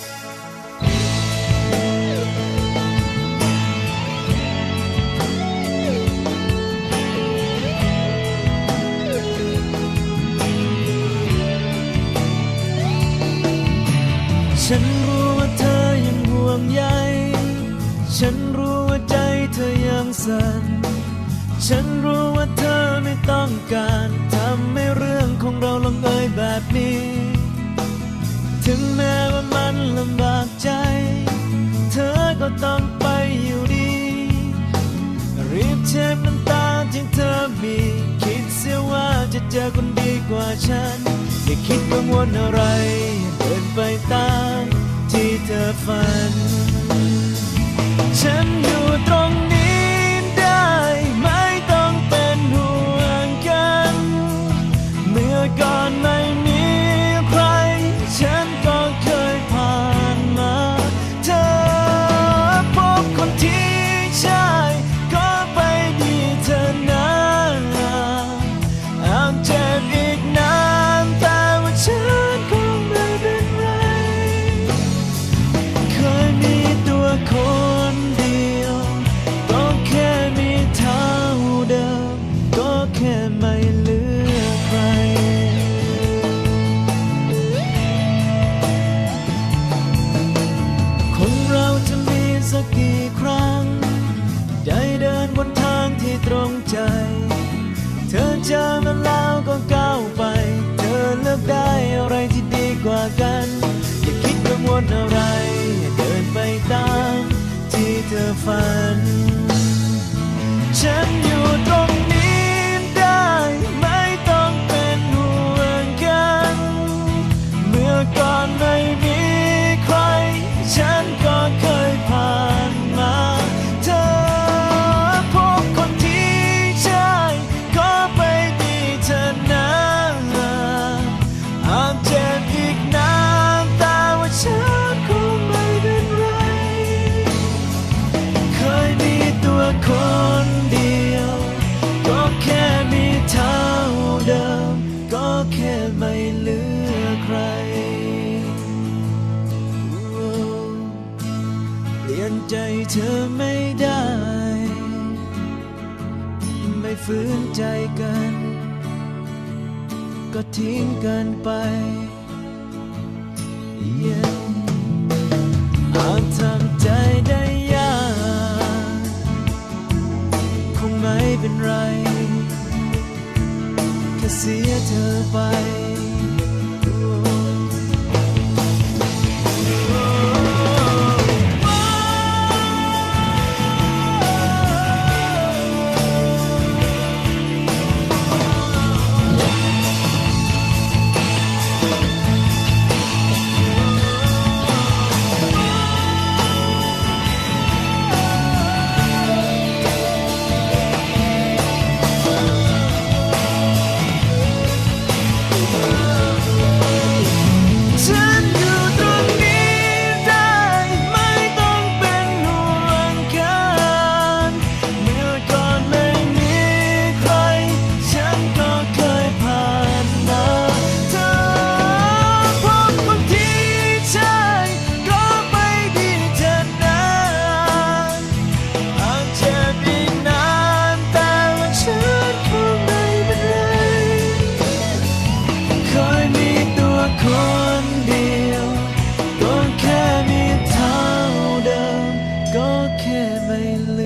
ฉันรู้ว่าเธอยังห่วงใย ฉันรู้ว่าใจเธอยังสั่น ฉันรู้ว่าเธอไม่ต้องการทำให้เรื่องของเราลงเอยแบบนี้ ลำบากใจ เธอก็ต้องไปอยู่ดี รีบเช็ดน้ำตาที่เธอมี คิดเสียว่าจะเจอคนดีกว่าฉัน อย่าคิดกังวลอะไร เดินไปตามที่เธอฝัน ฉัน ใจ เธอเจอมันแล้วก็ก้าวไป เธอเลือกได้อะไรที่ดีกว่ากัน อย่าคิดกังวลอะไร เดินไปตามที่เธอฝัน นใจเธอไม่ได้ ไม่ฝืนใจกัน ก็ทิ้งกันไป Yeah อาจทำใจได้ยากคงไม่เป็นไร แค่เสียเธอไป may